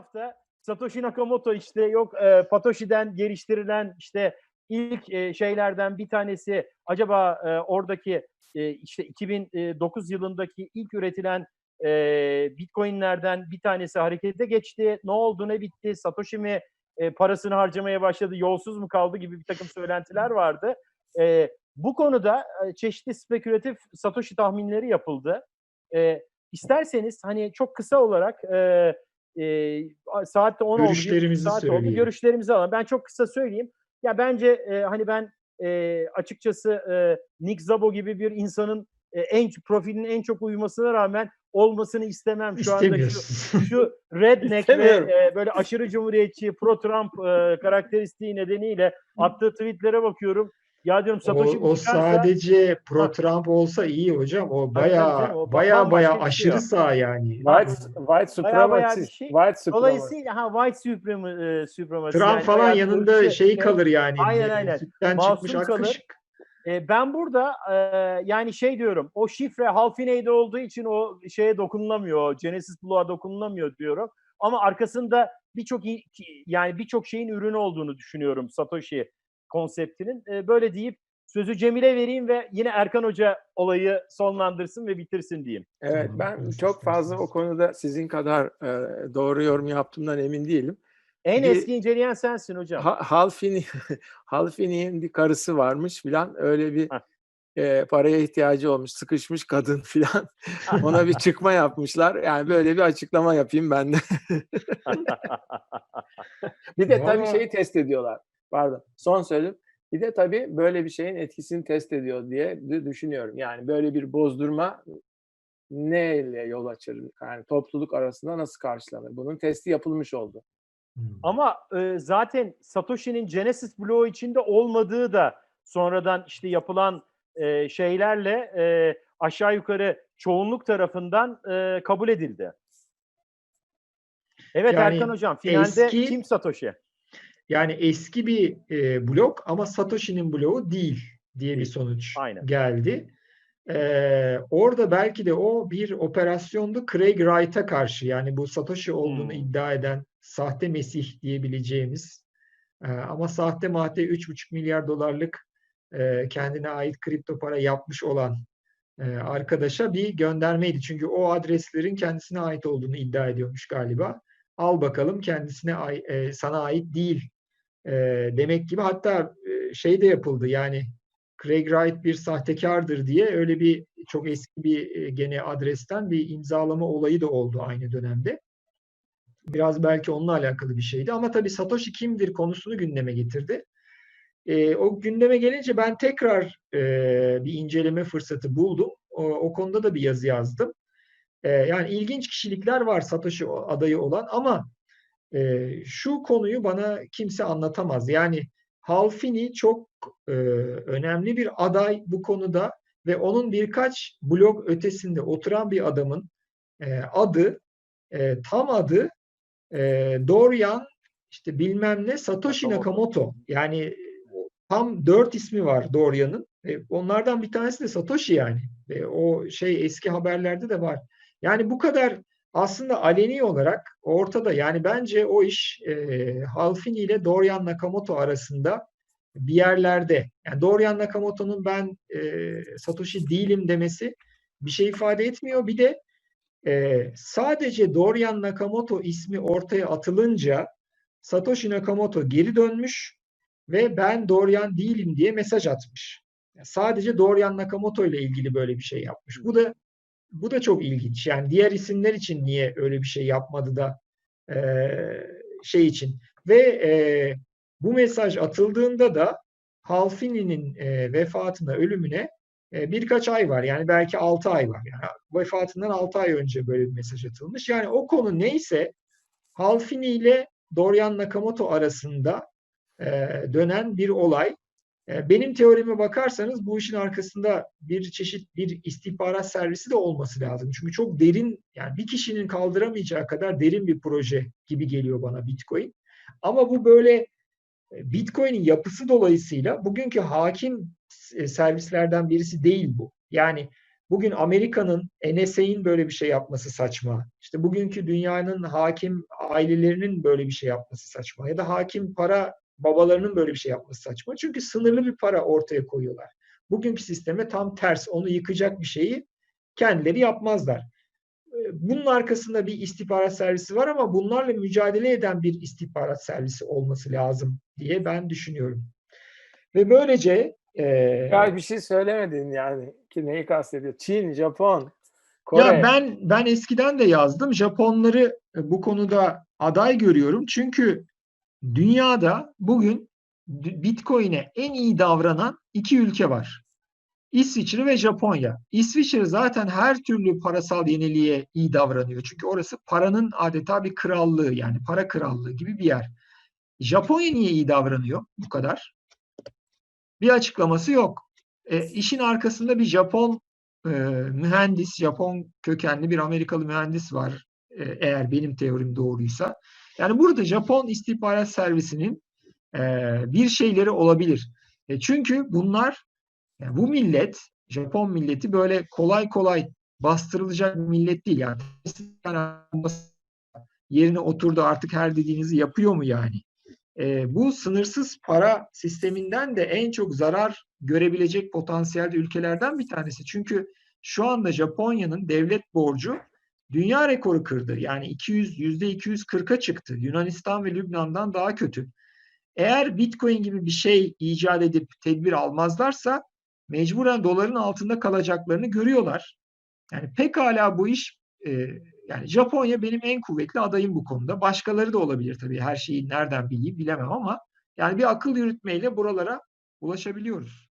hafta Satoshi Nakamoto işte yok e, Patoshi'den geliştirilen işte ilk e, şeylerden bir tanesi acaba e, oradaki e, işte 2009 yılındaki ilk üretilen e, Bitcoin'lerden bir tanesi harekete geçti. Ne oldu ne bitti? Satoshi mi e, parasını harcamaya başladı, yolsuz mu kaldı gibi bir takım söylentiler vardı. E, bu konuda e, çeşitli spekülatif Satoshi tahminleri yapıldı. E, isterseniz hani çok kısa olarak e, e, saatte 10 oldu. Görüşlerimizi saat oldu. söyleyelim. Görüşlerimizi alalım. Ben çok kısa söyleyeyim. Ya bence e, hani ben e, açıkçası e, Nick Szabo gibi bir insanın e, en profilinin en çok uymasına rağmen olmasını istemem. Şu anda şu, şu redneck ve e, böyle aşırı cumhuriyetçi, pro-Trump e, karakteristiği nedeniyle attığı tweetlere bakıyorum. Ya diyorum O, Satoshi o çıkarsa- sadece pro Trump olsa iyi hocam. O baya o baya baya şey aşırı o. sağ yani. White, white supremacist. şey. White supremacist. Dolayısıyla ha white supreme, e, supremacy. Trump yani falan yanında ırkçı, şey kalır yani. Aynen, aynen. Sütten Masum çıkmış ak kalır. kaşık. E, ben burada e, yani şey diyorum o şifre Halfiney'de olduğu için o şeye dokunulamıyor. o Genesis Blue'a dokunulamıyor diyorum. Ama arkasında birçok yani birçok şeyin ürünü olduğunu düşünüyorum Satoshi konseptinin. E, böyle deyip sözü Cemil'e vereyim ve yine Erkan Hoca olayı sonlandırsın ve bitirsin diyeyim. Evet ben çok fazla o konuda sizin kadar e, doğru yorum yaptığımdan emin değilim. En Bir- eski inceleyen sensin hocam. Ha, Halfini Halfini'nin bir karısı varmış filan öyle bir Heh. e, paraya ihtiyacı olmuş sıkışmış kadın filan ona bir çıkma yapmışlar yani böyle bir açıklama yapayım ben de. bir de tabii şeyi test ediyorlar pardon son söyleyeyim bir de tabii böyle bir şeyin etkisini test ediyor diye düşünüyorum yani böyle bir bozdurma neyle yol açar yani topluluk arasında nasıl karşılanır bunun testi yapılmış oldu. Hmm. Ama e, zaten Satoshi'nin Genesis bloğu içinde olmadığı da sonradan işte yapılan e, şeylerle e, aşağı yukarı çoğunluk tarafından e, kabul edildi. Evet Yani Erkan Hocam finalde eski- kim Satoshi? Yani eski bir e, blok ama Satoshi'nin bloğu değil diye bir sonuç Aynen. geldi. Ee, orada belki de o bir operasyondu Craig Wright'a karşı yani bu Satoshi olduğunu Hmm. iddia eden sahte Mesih diyebileceğimiz e, ama sahte mahte 3,5 milyar dolarlık e, kendine ait kripto para yapmış olan e, arkadaşa bir göndermeydi. Çünkü o adreslerin kendisine ait olduğunu iddia ediyormuş galiba. Al bakalım kendisine e, sana ait değil e, demek gibi. Hatta e, şey de yapıldı yani Craig Wright bir sahtekardır diye öyle bir çok eski bir e, gene adresten bir imzalama olayı da oldu aynı dönemde. Biraz belki onunla alakalı bir şeydi ama tabii Satoshi kimdir konusunu gündeme getirdi. E, o gündeme gelince ben tekrar e, bir inceleme fırsatı buldum. O, o konuda da bir yazı yazdım. E, yani ilginç kişilikler var Satoshi adayı olan ama e, şu konuyu bana kimse anlatamaz. Yani Halfini çok e, önemli bir aday bu konuda ve onun birkaç blok ötesinde oturan bir adamın e, adı, e, tam adı e, Dorian işte bilmem ne Satoshi Nakamoto. Yani tam dört ismi var Dorian'ın. E, onlardan bir tanesi de Satoshi yani. E, o şey eski haberlerde de var. Yani bu kadar aslında aleni olarak ortada. Yani bence o iş e, Halfini ile Dorian Nakamoto arasında bir yerlerde. Yani Dorian Nakamoto'nun ben e, Satoshi değilim demesi bir şey ifade etmiyor. Bir de e, sadece Dorian Nakamoto ismi ortaya atılınca Satoshi Nakamoto geri dönmüş ve ben Dorian değilim diye mesaj atmış. Yani sadece Dorian Nakamoto ile ilgili böyle bir şey yapmış. Bu da bu da çok ilginç. Yani diğer isimler için niye öyle bir şey yapmadı da e, şey için. Ve e, bu mesaj atıldığında da Halfini'nin e, vefatına, ölümüne e, birkaç ay var. Yani belki 6 ay var. Yani vefatından 6 ay önce böyle bir mesaj atılmış. Yani o konu neyse Halfini ile Dorian Nakamoto arasında e, dönen bir olay. E, benim teorime bakarsanız bu işin arkasında bir çeşit bir istihbarat servisi de olması lazım. Çünkü çok derin yani bir kişinin kaldıramayacağı kadar derin bir proje gibi geliyor bana Bitcoin. Ama bu böyle e, Bitcoin'in yapısı dolayısıyla bugünkü hakim e, servislerden birisi değil bu. Yani Bugün Amerika'nın, NSA'in böyle bir şey yapması saçma. İşte bugünkü dünyanın hakim ailelerinin böyle bir şey yapması saçma. Ya da hakim para babalarının böyle bir şey yapması saçma. Çünkü sınırlı bir para ortaya koyuyorlar. Bugünkü sisteme tam ters, onu yıkacak bir şeyi kendileri yapmazlar. Bunun arkasında bir istihbarat servisi var ama bunlarla mücadele eden bir istihbarat servisi olması lazım diye ben düşünüyorum. Ve böylece e, Ya bir şey söylemedin yani ki neyi kastediyor? Çin, Japon, Kore. Ya ben ben eskiden de yazdım. Japonları e, bu konuda aday görüyorum. Çünkü dünyada bugün Bitcoin'e en iyi davranan iki ülke var. İsviçre ve Japonya. İsviçre zaten her türlü parasal yeniliğe iyi davranıyor. Çünkü orası paranın adeta bir krallığı yani para krallığı gibi bir yer. Japonya niye iyi davranıyor bu kadar? Bir açıklaması yok. E, işin arkasında bir Japon e, mühendis, Japon kökenli bir Amerikalı mühendis var. e, eğer benim teorim doğruysa. Yani burada Japon istihbarat servisinin e, bir şeyleri olabilir. E, çünkü bunlar, yani bu millet, Japon milleti böyle kolay kolay bastırılacak bir millet değil. Yani yerine oturdu artık her dediğinizi yapıyor mu yani? E, bu sınırsız para sisteminden de en çok zarar görebilecek potansiyelde ülkelerden bir tanesi. Çünkü şu anda Japonya'nın devlet borcu dünya rekoru kırdı. Yani 200 yüzde 240'a çıktı. Yunanistan ve Lübnan'dan daha kötü. Eğer Bitcoin gibi bir şey icat edip tedbir almazlarsa mecburen doların altında kalacaklarını görüyorlar. Yani pekala bu iş e, yani Japonya benim en kuvvetli adayım bu konuda. Başkaları da olabilir tabii. Her şeyi nereden bileyim bilemem ama yani bir akıl yürütmeyle buralara ulaşabiliyoruz.